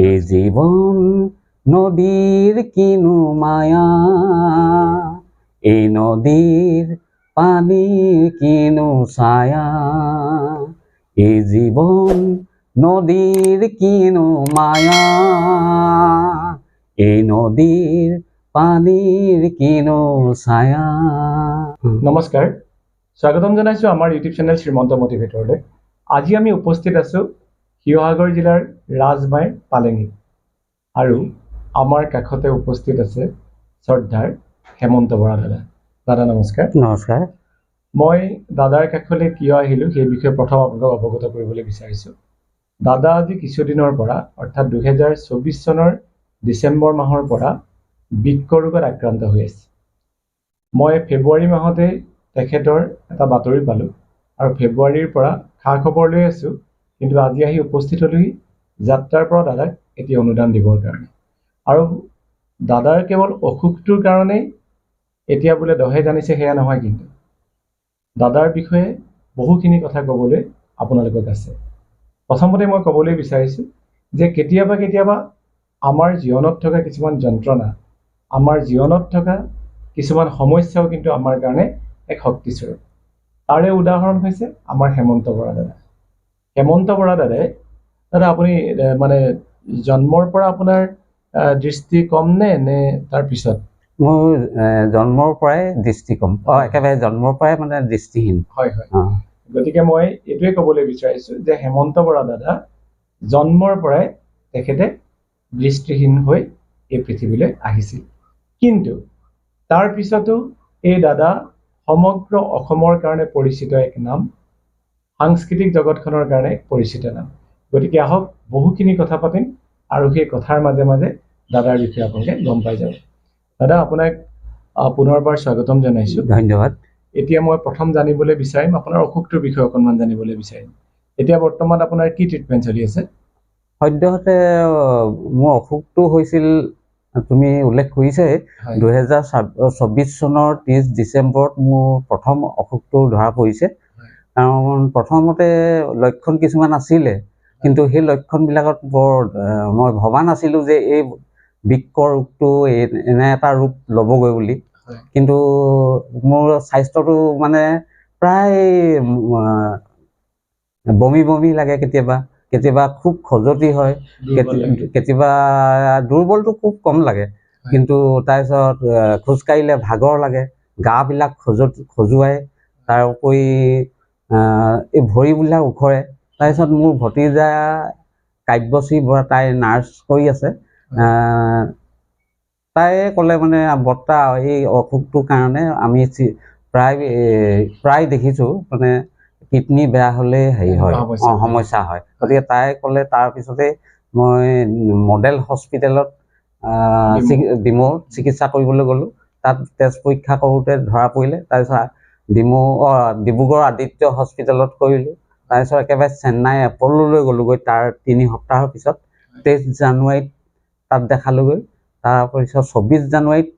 এই জীৱন নদীৰ কিনো মায়া এই নদীৰ পানীৰ কিনো ছায়া এই জীৱন নদীৰ কিনো মায়া এই নদীৰ পানীৰ কিনো ছায়া। নমস্কাৰ। স্বাগতম জনাইছোঁ আমাৰ ইউটিউব চেনেল শ্ৰীমন্ত মটিভেটৰলৈ আজি আমি উপস্থিত আছোঁ শিৱসাগৰ জিলাৰ ৰাজমাই পালেঙি আৰু আমাৰ কাষতে উপস্থিত আছে শ্ৰদ্ধাৰ হেমন্ত বৰা দাদা। দাদা নমস্কাৰ। নমস্কাৰ। মই দাদাৰ কাষলৈ কিয় আহিলোঁ সেই বিষয়ে প্ৰথম আপোনালোকক অৱগত কৰিবলৈ বিচাৰিছোঁ। দাদা আজি কিছুদিনৰ পৰা অৰ্থাৎ দুহেজাৰ চৌবিছ চনৰ ডিচেম্বৰ মাহৰ পৰা বৃক্ক ৰোগত আক্ৰান্ত হৈ আছে। মই ফেব্ৰুৱাৰী মাহতে তেখেতৰ এটা বাতৰি পালোঁ আৰু ফেব্ৰুৱাৰীৰ পৰা খা খবৰ লৈ আছোঁ কিন্তু আজি আহি উপস্থিত হ'লোহি যাত্ৰাৰ পৰা দাদাক এতিয়া অনুদান দিবৰ কাৰণে। আৰু দাদাৰ কেৱল অসুখটোৰ কাৰণেই এতিয়া বোলে দহে জানিছে সেয়া নহয় কিন্তু। দাদাৰ বিষয়ে বহুখিনি কথা ক'বলৈ আপোনালোকক আছে। প্ৰথমতে মই ক'বলৈ বিচাৰিছোঁ যে কেতিয়াবা কেতিয়াবা আমাৰ জীৱনত থকা কিছুমান যন্ত্ৰণা আমাৰ জীৱনত থকা কিছুমান সমস্যাও কিন্তু আমাৰ কাৰণে এক শক্তিস্বৰূপ। তাৰে উদাহৰণ হৈছে আমাৰ হেমন্ত বৰা দাদা। হেমন্ত বৰা দাদাই দাদা আপুনি মানে জন্মৰ পৰা আপোনাৰ দৃষ্টি কম নে নে তাৰ পিছত? মোৰ জন্মৰ পৰাই দৃষ্টি কম। অঁ একেবাৰে জন্মৰ পৰাই মানে দৃষ্টিহীন। হয় হয়। গতিকে মই এইটোৱে ক'বলৈ বিচাৰিছোঁ যে হেমন্ত বৰা দাদা জন্মৰ পৰাই তেখেতে দৃষ্টিহীন হৈ এই পৃথিৱীলৈ আহিছিল। কিন্তু তাৰ পিছতো এই দাদা সমগ্ৰ অসমৰ কাৰণে পৰিচিত এক নাম সাংস্কৃতিক জগতখনৰ কাৰণে এক পৰিচিত নাম। গতিকে আহক বহুখিনি কথা পাতিম আৰু সেই কথাৰ মাজে মাজে দাদাৰ বিষয়ে আপোনালোকে গম পাই যাব। দাদা আপোনাক পুনৰবাৰ স্বাগতম জনাইছোঁ। ধন্যবাদ। এতিয়া মই প্ৰথম জানিবলৈ বিচাৰিম আপোনাৰ অসুখটোৰ বিষয়ে অকণমান জানিবলৈ বিচাৰিম। এতিয়া বৰ্তমান আপোনাৰ কি ট্ৰিটমেণ্ট চলি আছে? সদ্যহতে মোৰ অসুখটো হৈছিল তুমি উল্লেখ কৰিছাই দুহেজাৰ চৌবিছ চনৰ ত্ৰিছ ডিচেম্বৰত মোৰ প্ৰথম অসুখটো ধৰা পৰিছে। কাৰণ প্ৰথমতে লক্ষণ কিছুমান আছিলে কিন্তু সেই লক্ষণবিলাকত বৰ মই ভবা নাছিলোঁ যে এই বৃক্ক ৰোগটো এনে এটা ৰূপ ল'বগৈ বুলি। কিন্তু মোৰ স্বাস্থ্যটো মানে প্ৰায় বমি বমি লাগে কেতিয়াবা কেতিয়াবা খুব খজুৱতি হয় কেতিয়াবা দুৰ্বলটো খুব কম লাগে। কিন্তু তাৰপিছত খোজকাঢ়িলে ভাগৰ লাগে গাবিলাক খজু খজুৱাই তাৰ উপৰি এই ভৰিবিলাক উখৰে তাৰপিছত মোৰ ভতিজা কাব্যশ্ৰী বৰা তাই নাৰ্ছ কৰি আছে তাই ক'লে মানে বৰ্তা এই অসুখটোৰ কাৰণে আমি প্ৰায় প্ৰায় দেখিছোঁ মানে কিডনী বেয়া হ'লে হেৰি হয় সমস্যা অঁ হয়। সমস্যা হয় গতিকে তাই ক'লে তাৰপিছতে মই মডেল হস্পিটেলত ডিমৌ। চিকিৎসা কৰিবলৈ গ'লোঁ তাত তেজ পৰীক্ষা কৰোঁতে ধৰা পৰিলে তাৰপিছত ডিমৌ অঁ, ডিব্ৰুগড় আদিত্য হস্পিটেলত কৰিলোঁ। তাৰপিছত একেবাৰে চেন্নাই এপ'ললৈ গ'লোঁগৈ তাৰ তিনি সপ্তাহৰ পিছত। তেইছ জানুৱাৰীত তাত দেখালোঁগৈ। তাৰপিছত চৌবিছ জানুৱাৰীত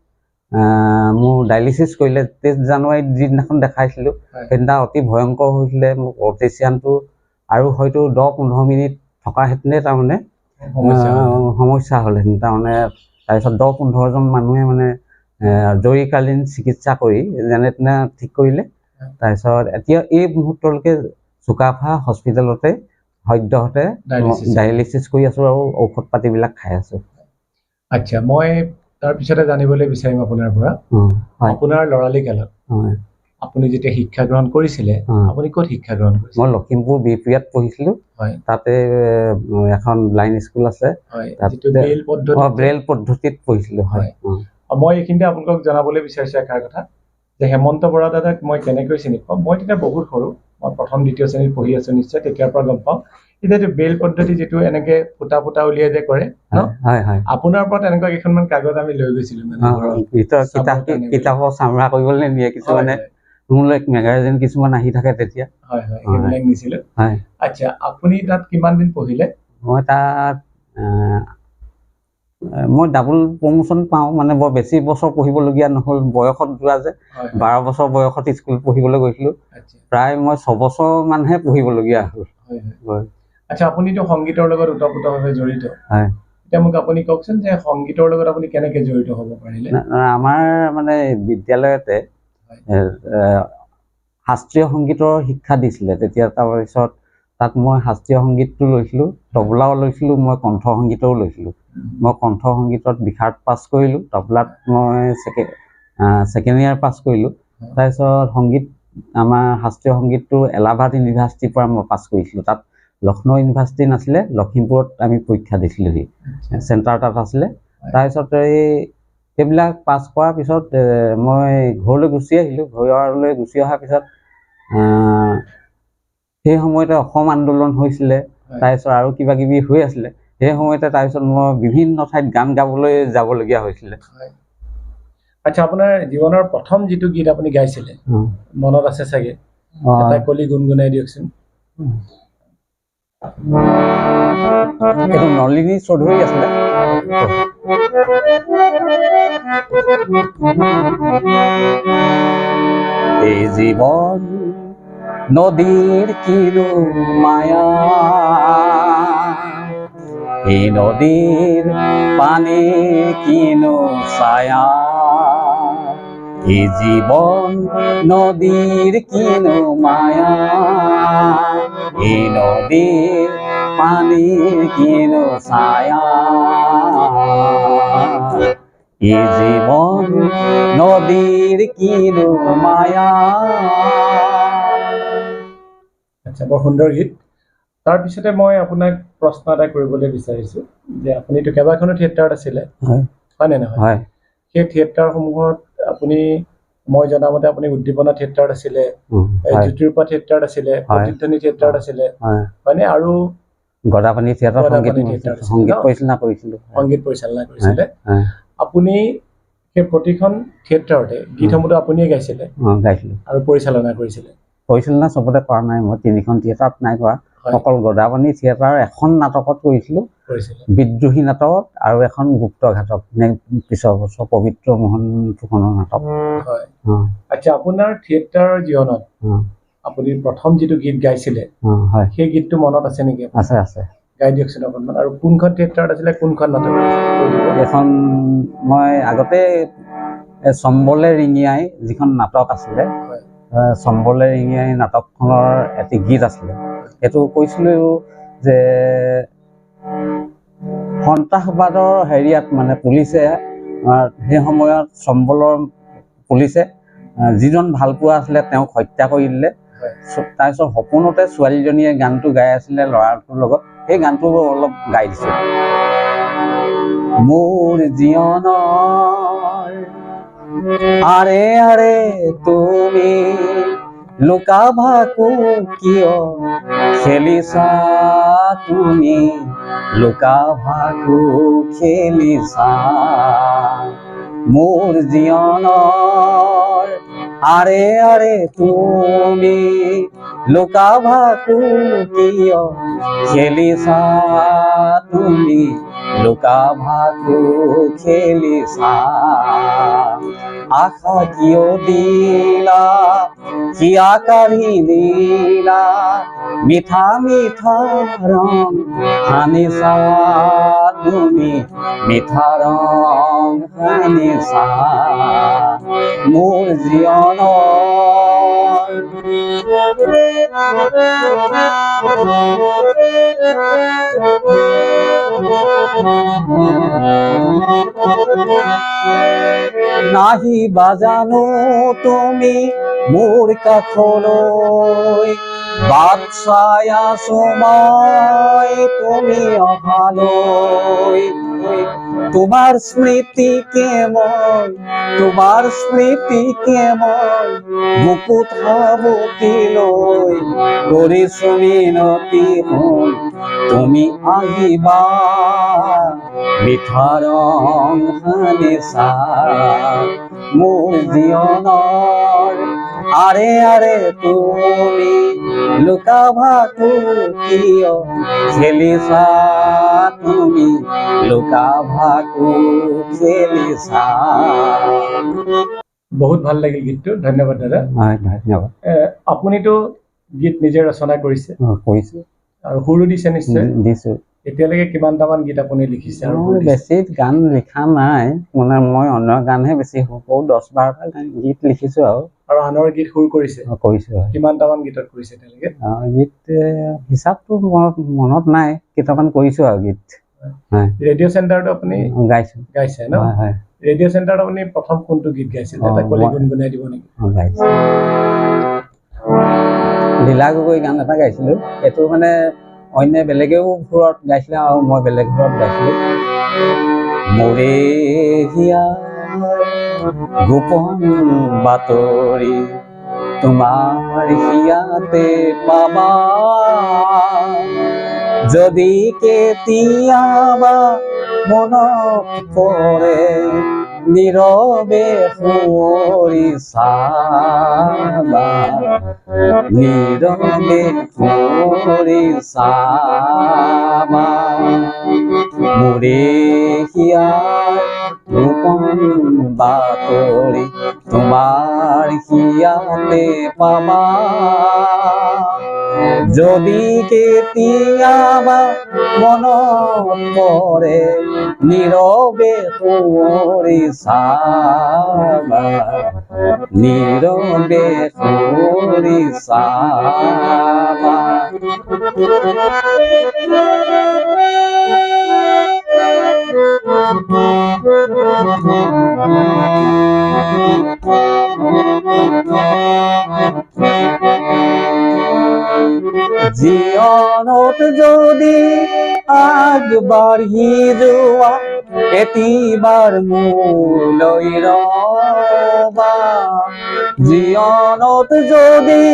মোৰ ডায়েলিচিছ কৰিলে। তেইছ জানুৱাৰীত যিদিনাখন দেখাইছিলোঁ। সেইদিনা অতি ভয়ংকৰ হৈছিলে। মোক অপেচিয়ানটো আৰু হয়তো দহ পোন্ধৰ মিনিট থকা হেঁতেনে তাৰমানে সমস্যা হ'লহেঁতেন। তাৰমানে তাৰপিছত দহ পোন্ধৰজন মানুহে মানে জৰুৰীকালীন চিকিৎসা কৰি যেনে তেনে ঠিক কৰিলে। তাৰপিছত এতিয়া এই মুহূৰ্তলৈকে চুকাফা হস্পিটেলতে সদ্যহতে। ডায়েলিচিছ। কৰি আছোঁ আৰু ঔষধ পাতিবিলাক খাই আছোঁ। আচ্ছা মই তাৰপিছতে জানিবলৈ বিচাৰিম আপোনাৰ পৰা। আপোনাৰ ল'ৰালি কালত আপুনি যেতিয়া শিক্ষা গ্ৰহণ কৰিছিলে। আপুনি ক'ত শিক্ষা গ্ৰহণ কৰিছিলে? মই লখিমপুৰ বি পি ইয়াত পঢ়িছিলোঁ। তাতে এখন ব্লাইণ্ড স্কুল আছে। ব্ৰেল পদ্ধতিত পঢ়িছিলোঁ হয়। মই এইখিনিতে আপোনালোকক জনাবলৈ বিচাৰিছোঁ এষাৰ কথা যে হেমন্ত বৰা দাদাক মই কেনেকৈ চিনি পাওঁ? মই তেতিয়া বহুত সৰু মই প্ৰথম দ্বিতীয় শ্ৰেণীত পঢ়ি আছোঁ নিশ্চয় তেতিয়াৰ পৰা গম পাওঁ। এতিয়া বেল পদ্ধতি যিটো এনেকে ফুটা ফুটা উলিয়াই যে কৰে আপোনাৰ পৰা তেনেকুৱা কেইখনমান কাগজ আমি লৈ গৈছিলোঁ কিতাপৰ চামৰা কৰিবলৈ নিয়ে কিছুমানে মেগাজিন কিছুমান আহি থাকে তেতিয়া। হয় হয় সেইবিলাক নিছিলোঁ। আচ্ছা আপুনি তাত কিমান দিন পঢ়িলে? মই তাত মই ডাবল প্ৰমোশ্যন পাওঁ মানে বৰ বেছি বছৰ পঢ়িবলগীয়া নহ'ল বয়সত যোৱা যে বাৰ বছৰ বয়সত স্কুল পঢ়িবলৈ গৈছিলোঁ। প্ৰায় মই ছবছৰ মানহে পঢ়িবলগীয়া হ'ল। আচ্ছা আপুনিতো সংগীতৰ লগত ওতপ্ৰোতভাৱে জড়িত। হয়। এতিয়া মোক আপুনি কওকচোন যে সংগীতৰ লগত আপুনি কেনেকে জড়িত হ'ব পাৰিলে? না- না, আমাৰ মানে বিদ্যালয়তে শাস্ত্ৰীয় সংগীতৰ শিক্ষা দিছিলে। তেতিয়া তাৰপিছত তাত মই শাস্ত্ৰীয় সংগীতটো লৈছিলোঁ তবলাও লৈছিলোঁ মই কণ্ঠ সংগীতও লৈছিলোঁ। মই কণ্ঠ সংগীতত বিশাৰদ পাছ কৰিলোঁ তবলাত মই ছেকেণ্ড ইয়াৰ পাছ কৰিলোঁ। তাৰপিছত সংগীত আমাৰ শাস্ত্ৰীয় সংগীতটো এলাহাবাদ ইউনিভাৰ্চিটিৰ পৰা মই পাছ কৰিছিলোঁ। তাত লক্ষ্ণৌ ইউনিভাৰ্চিটি নাছিলে লখিমপুৰত আমি পৰীক্ষা দিছিলোঁহি চেণ্টাৰ তাত আছিলে। তাৰপিছত এই সেইবিলাক পাছ কৰাৰ পিছত মই ঘৰলৈ গুচি আহিলোঁ। ঘৰলৈ গুচি অহাৰ পিছত সেই সময়তে অসম আন্দোলন হৈছিলে তাৰপিছত আৰু কিবা কিবি হৈ আছিলে সেই সময়তে তাৰপিছত মই বিভিন্ন ঠাইত গান গাবলৈ যাবলগীয়া হৈছিলে। আচ্ছা আপোনাৰ জীৱনৰ প্ৰথম যিটো গীত আপুনি গাইছিলে মনত আছে চাগে? এটা কলি গুণগুণাই দিয়কচোন। এইটো নলিনী চৌধুৰী আছিলে। এই জীৱন নদীৰ কিনো মায়া? এই নদীৰ পানী কিনো ছায়া? এই জীৱন নদীৰ কিনো মায়া? এই নদীৰ পানীৰ কিনো ছায়া? এই জীৱন নদীৰ কিনো মায়া? আচ্ছা বৰ সুন্দৰ গীত। তাৰপিছতে মই আপোনাক প্ৰশ্ন এটা কৰিবলৈ বিচাৰিছোঁ যে আপুনিতো কেইবাখনো থিয়েটাৰত আছিলে? হয়। হয়নে নহয়? হয়। সেই থিয়েটাৰসমূহত আপুনি মই জনামতে আপুনি উদ্দীপনা থিয়েটাৰত আছিলে জ্যোতিৰূপা থিয়েটাৰত আছিলে। প্ৰতিধ্বনি থিয়েটাৰত আছিলে হয়। হয়নে? আৰু গদাপানী থিয়েটাৰ সংগীত সংগীত? পৰিচালনা কৰিছিলোঁ। সংগীত পৰিচালনা কৰিছিলে। আপুনি সেই প্ৰতিখন থিয়েটাৰতে গীতসমূহতো আপুনিয়ে গাইছিলে? গাইছিলোঁ। আৰু পৰিচালনা কৰিছিলে? পৰিচালনা চবতে কৰা নাই মই তিনিখন থিয়েটাৰত নাই কৰা। অকল গদাপানী থিয়েটাৰ এখন নাটকত কৰিছিলোঁ। কৰিছিলে। বিদ্ৰোহী নাটকত আৰু এখন গুপ্তঘাতক নে পিছৰ বছৰ পবিত্ৰ মোহন ফুকনৰ নাটক। আচ্ছা আপোনাৰ থিয়েটাৰৰ জীৱনত আপুনি প্ৰথম যিটো গীত গাইছিলে সেই গীতটো মনত আছে নেকি? আছে আছে। গাই দিয়কচোন অকণমান। আৰু কোনখন থিয়েটাৰত আছিলে কোনখন নাটক এখন মই আগতে চম্বলে ৰিঙিয়াই যিখন নাটক আছিলে চম্বলে ৰিঙিয়াই নাটকখনৰ এটি গীত আছিলে। সেইটো কৈছিলোঁ যে সন্ত্ৰাসবাদৰ হেৰিয়াত মানে পুলিচে সেই সময়ত চম্বলৰ পুলিচে যিজন ভালপোৱা আছিলে তেওঁক হত্যা কৰি দিলে। তাৰপিছত সপোনতে ছোৱালীজনীয়ে গানটো গাই আছিলে ল'ৰাটোৰ লগত। সেই গানটো অলপ গাই দিছোঁ। মোৰ জীৱনৰ আৰে আৰে তুমি লুকা ভাকু কিয়? খেলিছা তুমি লুকা ভাকু খেলিছা? মোৰ জীৱনৰ আৰে আৰে তুমি লুকা ভাকু কিয়? খেলিছা তুমি লুকা ভাকু খেলিছা? আশা কিয় দিলা কিয়া কাঢ়ি দিলা। মিঠা মিঠা ৰং সানিছা তুমি মিঠা ৰং সানিছা মোৰ জীৱনৰ নাহি বাজানো তুমি মোৰ কাষলৈ বাট চাই আছো মই তুমি অহালৈ তোমাৰ স্মৃতিকে মই তোমাৰ স্মৃতিকে মই বুকুত সাবতি লৈ কৰিছো মিনতি হ'ল তুমি আহিবা মিঠা ৰং সানিছা মোৰ জীৱনৰ আৰে আৰে তুমি লুকা ভাকু কিয় খেলিছা তুমি লুকা ভাকু খেলিছা বহুত ভালো লাগিল গীতটো ধন্যবাদ দাদা। হয় ধন্যবাদ। আপুনিতো গীত নিজে ৰচনা কৰিছে। কৰিছোঁ। আৰু সুৰো দিছে নিশ্চয়। দিছোঁ। এতিয়ালৈকে কিমানটামান গীত আপুনি লিখিছে? বেছি গান লিখা নাই। মানে মই অন্য গানহে বেছি সৰু দহ বাৰটা গান গীত লিখিছোঁ আৰু। আৰু আনৰ গীত সুৰ কৰিছে? কৰিছোঁ কিমানটামান গীতত কৰিছে এতিয়ালৈকে? গীত হিচাপটো মনত মনত নাই। কেইটামান কৰিছোঁ আৰু গীত। ৰেডিঅ' চেণ্টাৰটো আপুনি গাইছোঁ। গাইছে ন? হয় ৰেডিঅ' চেণ্টাৰত আপুনি প্ৰথম কোনটো গীত গাইছিলে? এটা কলি গুণগুণাই দিব নেকি? গাইছোঁ। লীলা গগৈ গান এটা গাইছিলোঁ। এইটো মানে অন্য বেলেগেও সুৰত গাইছিলে আৰু মই বেলেগ সুৰত গাইছিলোঁ। হিয়াৰ গোপন বাতৰি তোমাৰ হিয়াতে পাবা। যদি কেতিয়াবা মনত পৰে নীরবে হরি সালা নীরবে হরি সামা মুরে হিয়ার রূপম বাতরি তোমার হিয়াতে পাবা যদি কেতিয়াবা মনত পৰে নীৰৱে সুঁৱৰি চাবা নীৰৱে সুঁৱৰি চাবা জীৱনত যদি আগবাঢ়ি যোৱা এতিবাৰ মোলৈ ৰবা জীৱনত যদি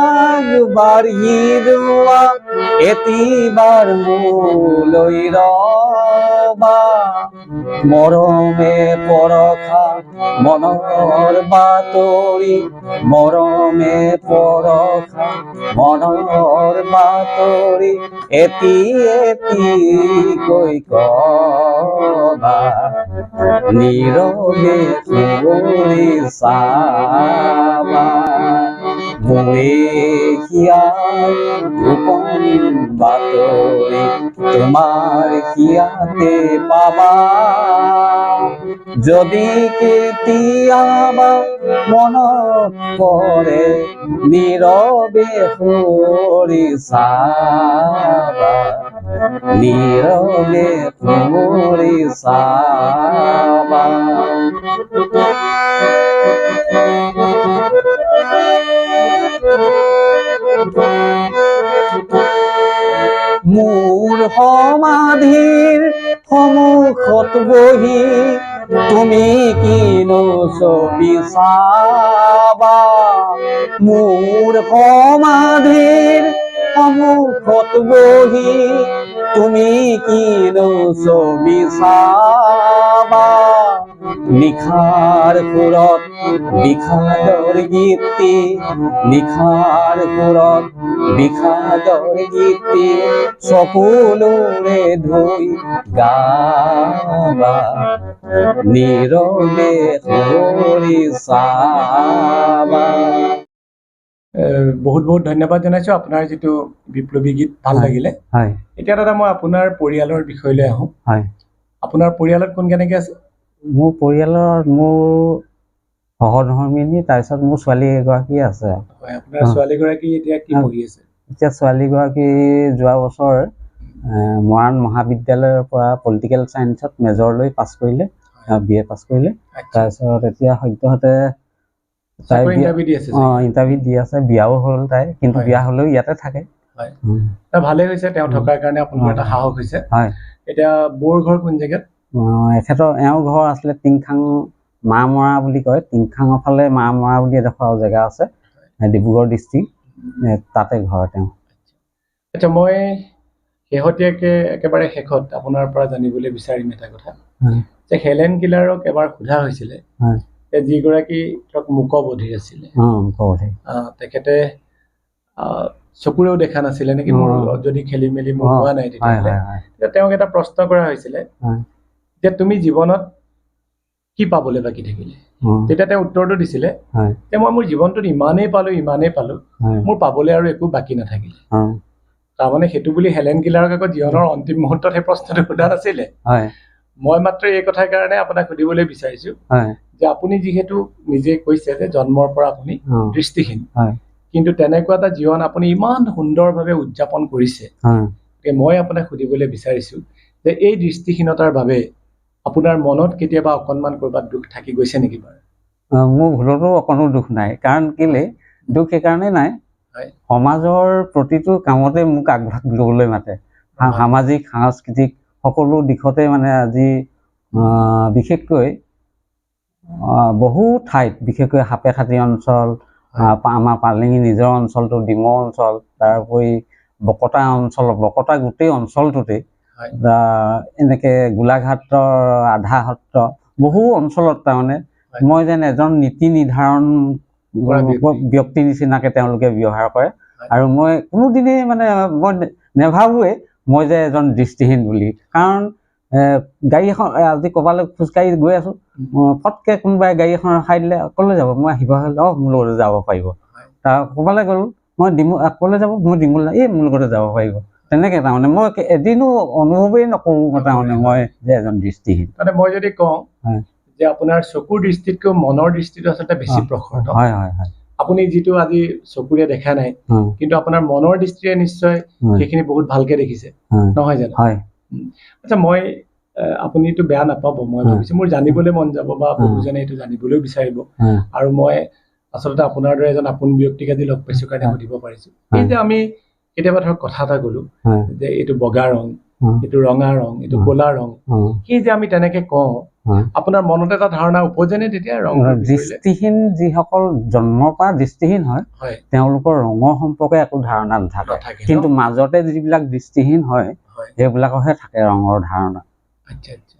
আগবাঢ়ি যোৱা এতিবাৰ মোলৈ ৰবা মৰমে পৰখা মনৰ বাতৰি মৰমে পৰখা মনৰ বাতৰি এটি এটিকৈ কবা। নীৰৱে সুঁৱৰি চাবা মোৰে হিয়াৰ গোপন বাতৰি তোমাৰ হিয়াতে পাবা? যদি কেতিয়াবা মনত পৰে নীৰৱে সুঁৱৰি চাবা নীৰৱে সুঁৱৰি চাবা মোৰ সমাধিৰ সমুখত বহি, তুমি কিনো ছবি চাবা মোৰ সমাধিৰ সমুখত বহি, তুমি কিনো ছবি চাবা নিশাৰ সুৰত বিষাদৰ গীতি নিশাৰ সুৰত বিষাদৰ গীতি চকুলোৰে ধুই গাবা নীৰৱে সুঁৱৰি চাবা বহুত বহুত ধন্যবাদ জনাইছো। আপোনাৰ যিটো বিপ্লৱী গীত ভালো লাগিলে। হয়। এতিয়া দাদা মই আপোনাৰ পৰিয়ালৰ বিষয়লৈ আহোঁ। হয়। আপোনাৰ পৰিয়ালত কোন কেনেকে আছে? মোৰ পৰিয়ালৰ মোৰ সহধৰ্মিনী তাৰপিছত মোৰ ছোৱালী এগৰাকী আছে আপোনাৰ। ছোৱালীগৰাকী এতিয়া কি অ। পঢ়ি আছে এতিয়া ছোৱালীগৰাকী যোৱা বছৰ মৰাণ মহাবিদ্যালয়ৰ পৰা পলিটিকেল ছায়েন্সত মেজৰ লৈ পাছ কৰিলে বি এ পাছ কৰিলে তাৰপিছত এতিয়া সদ্যহতে তাই অঁ ইণ্টাৰভিউ দি আছে বিয়াও হ'ল তাই কিন্তু। বিয়া হ'লেও ইয়াতে থাকে। ভালেই হৈছে তেওঁ। থকাৰ কাৰণে আপোনালোকৰ অ। এটা সাহস হৈছে হয় এতিয়া বৌৰ ঘৰ কোন জেগাত এখেতৰ এওঁৰ ঘৰ আছিলে টিংখাং মামৰা বুলি কয়। টিংখাঙৰ ফালে মামৰা বুলি এডোখৰ জেগা আছে ডিব্ৰুগড় ডিষ্ট্ৰিক্ট তাতে ঘৰ তেওঁ। আচ্ছা মই শেহতীয়াকে একেবাৰে শেষত আপোনাৰ পৰা জানিবলৈ বিচাৰিম এটা কথা। যে হেলেন কিলাৰক এবাৰ সোধা হৈছিলে। যিগৰাকী ধৰক মূকবধিৰ আছিলে। তেখেতে চকুৰেও দেখা নাছিলে নেকি? মোৰ। যদি খেলি মেলি মোৰ অ, হোৱা নাই তেতিয়াহ'লে। তেওঁক এটা প্ৰশ্ন কৰা হৈছিলে। যে তুমি জীৱনত কি পাবলৈ বাকী থাকিলে? তেতিয়া তেওঁ উত্তৰটো দিছিলে যে মই মোৰ জীৱনটোত ইমানেই পালো ইমানেই পালো মোৰ পাবলৈ আৰু একো বাকী নাথাকিলে। তাৰমানে সেইটো বুলি হেলেন কিলাৰক আকৌ জীৱনৰ অন্তিম মুহূৰ্তত সেই প্ৰশ্নটো সোধা নাছিলে। মই মাত্ৰ এই কথাৰ কাৰণে আপোনাক সুধিবলৈ বিচাৰিছো যে আপুনি যিহেতু নিজে কৈছে যে জন্মৰ পৰা আপুনি দৃষ্টিহীন কিন্তু তেনেকুৱা এটা জীৱন আপুনি ইমান সুন্দৰভাৱে উদযাপন কৰিছে গতিকে মই আপোনাক সুধিবলৈ বিচাৰিছো যে এই দৃষ্টিহীনতাৰ বাবে আপোনাৰ মনত কেতিয়াবা অকণমান ক'ৰবাত দুখ থাকি গৈছে নেকি বাৰু? মোৰ ভুলতো অকণো দুখ নাই। কাৰণ কেলে? দুখ সেইকাৰণে নাই। সমাজৰ প্ৰতিটো কামতে মোক আগভাগ ল'বলৈ মাতে। সামাজিক সাংস্কৃতিক সকলো দিশতে মানে আজি বিশেষকৈ বহু ঠাইত বিশেষকৈ সাপেখাতি অঞ্চল আমাৰ পালেঙি নিজৰ অঞ্চলটো ডিমৌ অঞ্চল তাৰোপৰি বকতা অঞ্চল বকতা গোটেই অঞ্চলটোতে এনেকে গোলাঘাটৰ আধা সত্ৰ বহু অঞ্চলত তাৰমানে। মই যেন এজন নীতি নিৰ্ধাৰণ ব্যক্তি। নিচিনাকে তেওঁলোকে ব্যৱহাৰ কৰে। আৰু মই কোনোদিনেই মানে মই নেভাবোৱে মই যে এজন দৃষ্টিহীন বুলি কাৰণ গাড়ী এখন আজি ক'ৰবালৈ খোজকাঢ়ি গৈ আছো। ফটকে কোনোবাই গাড়ী এখন ৰখাই দিলে ক'লৈ যাব মই শিৱসাগৰলৈ অঁ মোৰ লগতে যাব পাৰিব। তাৰ ক'ৰবালৈ গ'লো মই ডিমৌ ক'লৈ যাব মই ডিমৌলৈ এই মোৰ লগতে যাব পাৰিব তেনেকে তাৰমানে মই এদিনো অনুভৱেই নকৰোঁ তাৰমানে মই যে এজন দৃষ্টিহীন। মানে মই যদি কওঁ। যে আপোনাৰ চকুৰ দৃষ্টিতকৈ মনৰ দৃষ্টিটো আচলতে বেছি প্ৰখৰ? হয় হয় হয়। আপুনি যিটো আজি চকুৰে দেখা নাই কিন্তু আপোনাৰ মনৰ দৃষ্টিৰে নিশ্চয় সেইখিনি বহুত ভালকে দেখিছে। নহয় জানো? হয়। আচ্ছা মই আপুনিতো বেয়া নাপাব মই। ভাবিছো। মোৰ জানিবলৈ মন যাব বা। বহুজনে এইটো জানিবলৈও বিচাৰিব। আৰু মই আচলতে আপোনাৰ দৰে এজন আপোন ব্যক্তিক আজি লগ পাইছো কাৰণে। সুধিব পাৰিছো। এই যে আমি কেতিয়াবা ধৰক কথা এটা কলো যে এইটো বগা ৰং এইটো ৰঙা ৰং এইটো। ক'লা ৰং সেই যে আমি তেনেকে কওঁ। আপোনাৰ মনত এটা ধাৰণা উপজেনে তেতিয়া ৰং দৃষ্টিহীন যিসকল জন্মৰ পৰা দৃষ্টিহীন হয় তেওঁলোকৰ ৰঙৰ সম্পৰ্কে একো ধাৰণা নাথাকে? কিন্তু মাজতে যিবিলাক দৃষ্টিহীন হয় সেইবিলাকৰহে থাকে ৰঙৰ ধাৰণা। আচ্ছা আচ্ছা।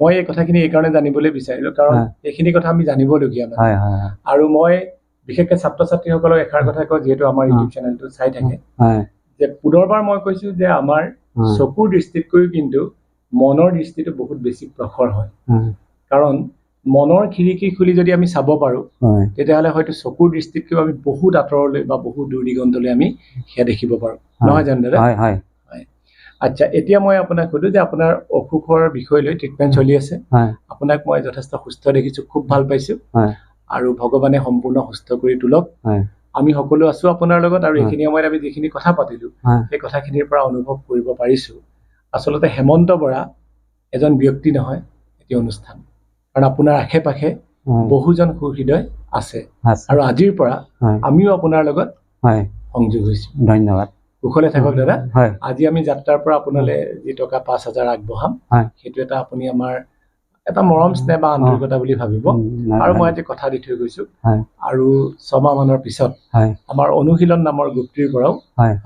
মই এই কথাখিনি এইকাৰণে জানিবলৈ বিচাৰিলো কাৰণ। এইখিনি কথা আমি জানিবলগীয়া মানে। হয়। আৰু মই বিশেষকৈ ছাত্ৰ ছাত্ৰীসকলক এষাৰ কথা কওঁ যিহেতু আমাৰ। ইউটিউব চেনেলটো চাই থাকে। যে পুনৰবাৰ মই কৈছো যে আমাৰ চকুৰ দৃষ্টিতকৈও কিন্তু মনৰ দৃষ্টিটো বহুত বেছি প্ৰখৰ হয়। কাৰণ মনৰ খিৰিকী খুলি যদি আমি চাব পাৰোঁ তেতিয়াহ'লে হয়তো চকুৰ দৃষ্টিতকৈও আমি বহুত আঁতৰলৈ বা বহুত দূৰ দিগন্তলৈ আমি সেয়া দেখিব পাৰোঁ। নহয় জানো দাদা? আচ্ছা এতিয়া মই আপোনাক সুধো যে আপোনাৰ অসুখৰ বিষয় লৈ ট্ৰিটমেণ্ট চলি আছে। আপোনাক মই যথেষ্ট সুস্থ দেখিছোঁ খুব ভাল পাইছোঁ। আৰু ভগৱানে সম্পূৰ্ণ সুস্থ কৰি তোলক। আমি সকলো আছো আপোনাৰ লগত আৰু। এইখিনি সময়ত আমি যিখিনি কথা পাতিলো সেই কথাখিনিৰ পৰা অনুভৱ কৰিব পাৰিছো। আচলতে হেমন্ত বৰা এজন ব্যক্তি নহয় এটি অনুষ্ঠান। কাৰণ আপোনাৰ আশে পাশে বহুজন সুহৃদয় আছে। আছে। আৰু আজিৰ পৰা আমিও আপোনাৰ লগত সংযোগ হৈছো। ধন্যবাদ। কুশলে থাকক দাদা। আজি আমি যাত্ৰাৰ পৰা আপোনালৈ যি টকা পাঁচ হাজাৰ আগবঢ়াম। সেইটো এটা আপুনি আমাৰ এটা মৰম স্নেহ বা আন্তৰিকতা বুলি ভাবিব। আৰু মই আজি কথা দি থৈ গৈছো। আৰু ছমাহ মানৰ পিছত আমাৰ অনুশীলন নামৰ গোটটিৰ পৰাও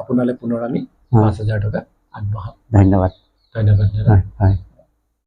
আপোনালৈ পুনৰ আমি পাঁচ হাজাৰ টকা আগবঢ়াম। ধন্যবাদ। ধন্যবাদ